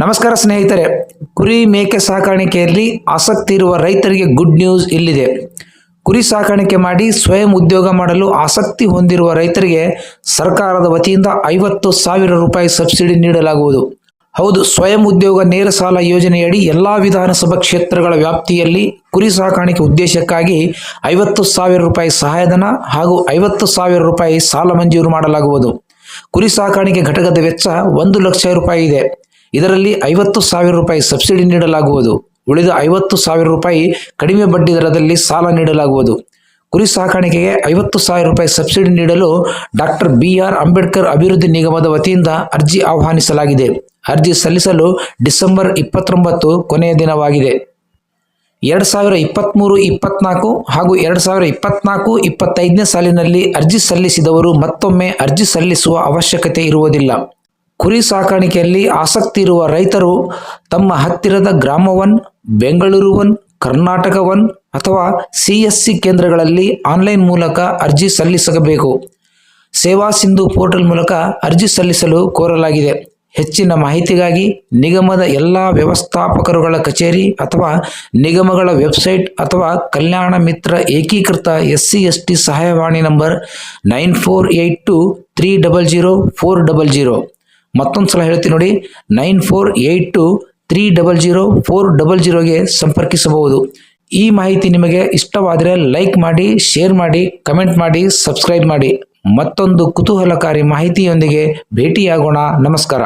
ನಮಸ್ಕಾರ ಸ್ನೇಹಿತರೆ, ಕುರಿ ಮೇಕೆ ಸಾಕಾಣಿಕೆಯಲ್ಲಿ ಆಸಕ್ತಿ ಇರುವ ರೈತರಿಗೆ ಗುಡ್ ನ್ಯೂಸ್ ಇಲ್ಲಿದೆ. ಕುರಿ ಸಾಕಾಣಿಕೆ ಮಾಡಿ ಸ್ವಯಂ ಉದ್ಯೋಗ ಮಾಡಲು ಆಸಕ್ತಿ ಹೊಂದಿರುವ ರೈತರಿಗೆ ಸರ್ಕಾರದ ವತಿಯಿಂದ ಐವತ್ತು ಸಾವಿರ ರೂಪಾಯಿ ಸಬ್ಸಿಡಿ ನೀಡಲಾಗುವುದು. ಹೌದು, ಸ್ವಯಂ ಉದ್ಯೋಗ ನೇರ ಸಾಲ ಯೋಜನೆಯಡಿ ಎಲ್ಲಾ ವಿಧಾನಸಭಾ ಕ್ಷೇತ್ರಗಳ ವ್ಯಾಪ್ತಿಯಲ್ಲಿ ಕುರಿ ಸಾಕಾಣಿಕೆ ಉದ್ದೇಶಕ್ಕಾಗಿ ಐವತ್ತು ಸಾವಿರ ರೂಪಾಯಿ ಸಹಾಯಧನ ಹಾಗೂ ಐವತ್ತು ಸಾವಿರ ರೂಪಾಯಿ ಸಾಲ ಮಂಜೂರು ಮಾಡಲಾಗುವುದು. ಕುರಿ ಸಾಕಾಣಿಕೆ ಘಟಕದ ವೆಚ್ಚ ಒಂದು ಲಕ್ಷ ರೂಪಾಯಿ ಇದೆ. ಇದರಲ್ಲಿ ಐವತ್ತು ಸಾವಿರ ರೂಪಾಯಿ ಸಬ್ಸಿಡಿ ನೀಡಲಾಗುವುದು. ಉಳಿದ ಐವತ್ತು ಸಾವಿರ ರೂಪಾಯಿ ಕಡಿಮೆ ಬಡ್ಡಿ ದರದಲ್ಲಿ ಸಾಲ ನೀಡಲಾಗುವುದು. ಕುರಿ ಸಾಕಾಣಿಕೆಗೆ ಐವತ್ತು ಸಾವಿರ ರೂಪಾಯಿ ಸಬ್ಸಿಡಿ ನೀಡಲು ಡಾಕ್ಟರ್ ಬಿ ಆರ್ ಅಂಬೇಡ್ಕರ್ ಅಭಿವೃದ್ಧಿ ನಿಗಮದ ವತಿಯಿಂದ ಅರ್ಜಿ ಆಹ್ವಾನಿಸಲಾಗಿದೆ. ಅರ್ಜಿ ಸಲ್ಲಿಸಲು ಡಿಸೆಂಬರ್ ಇಪ್ಪತ್ತೊಂಬತ್ತು ಕೊನೆಯ ದಿನವಾಗಿದೆ. ಎರಡು ಸಾವಿರ ಇಪ್ಪತ್ತ್ಮೂರು ಇಪ್ಪತ್ನಾಲ್ಕು ಹಾಗೂ ಎರಡು ಸಾವಿರ ಇಪ್ಪತ್ನಾಲ್ಕು, ಇಪ್ಪತ್ತೈದನೇ ಸಾಲಿನಲ್ಲಿ ಅರ್ಜಿ ಸಲ್ಲಿಸಿದವರು ಮತ್ತೊಮ್ಮೆ ಅರ್ಜಿ ಸಲ್ಲಿಸುವ ಅವಶ್ಯಕತೆ ಇರುವುದಿಲ್ಲ. ಕುರಿ ಸಾಕಾಣಿಕೆಯಲ್ಲಿ ಆಸಕ್ತಿ ಇರುವ ರೈತರು ತಮ್ಮ ಹತ್ತಿರದ ಗ್ರಾಮವನ್ ಬೆಂಗಳೂರು ಒನ್ ಕರ್ನಾಟಕ ಒನ್ ಅಥವಾ ಸಿಎಸ್ಸಿ ಕೇಂದ್ರಗಳಲ್ಲಿ ಆನ್ಲೈನ್ ಮೂಲಕ ಅರ್ಜಿ ಸಲ್ಲಿಸಬೇಕು. ಸೇವಾ ಸಿಂಧು ಪೋರ್ಟಲ್ ಮೂಲಕ ಅರ್ಜಿ ಸಲ್ಲಿಸಲು ಕೋರಲಾಗಿದೆ. ಹೆಚ್ಚಿನ ಮಾಹಿತಿಗಾಗಿ ನಿಗಮದ ಎಲ್ಲ ವ್ಯವಸ್ಥಾಪಕರುಗಳ ಕಚೇರಿ ಅಥವಾ ನಿಗಮಗಳ ವೆಬ್ಸೈಟ್ ಅಥವಾ ಕಲ್ಯಾಣ ಮಿತ್ರ ಏಕೀಕೃತ ಎಸ್ ಸಿ ಎಸ್ ಟಿ ಸಹಾಯವಾಣಿ number nine four eight two three double zero four double zero. ಮತ್ತೊಂದು ಸಲ ಹೇಳ್ತೀನಿ ನೋಡಿ, nine four eight two three double zero four double ಜೀರೋಗೆ ಸಂಪರ್ಕಿಸಬಹುದು. ಈ ಮಾಹಿತಿ ನಿಮಗೆ ಇಷ್ಟವಾದರೆ ಲೈಕ್ ಮಾಡಿ, ಶೇರ್ ಮಾಡಿ, ಕಮೆಂಟ್ ಮಾಡಿ, ಸಬ್ಸ್ಕ್ರೈಬ್ ಮಾಡಿ. ಮತ್ತೊಂದು ಕುತೂಹಲಕಾರಿ ಮಾಹಿತಿಯೊಂದಿಗೆ ಭೇಟಿಯಾಗೋಣ. ನಮಸ್ಕಾರ.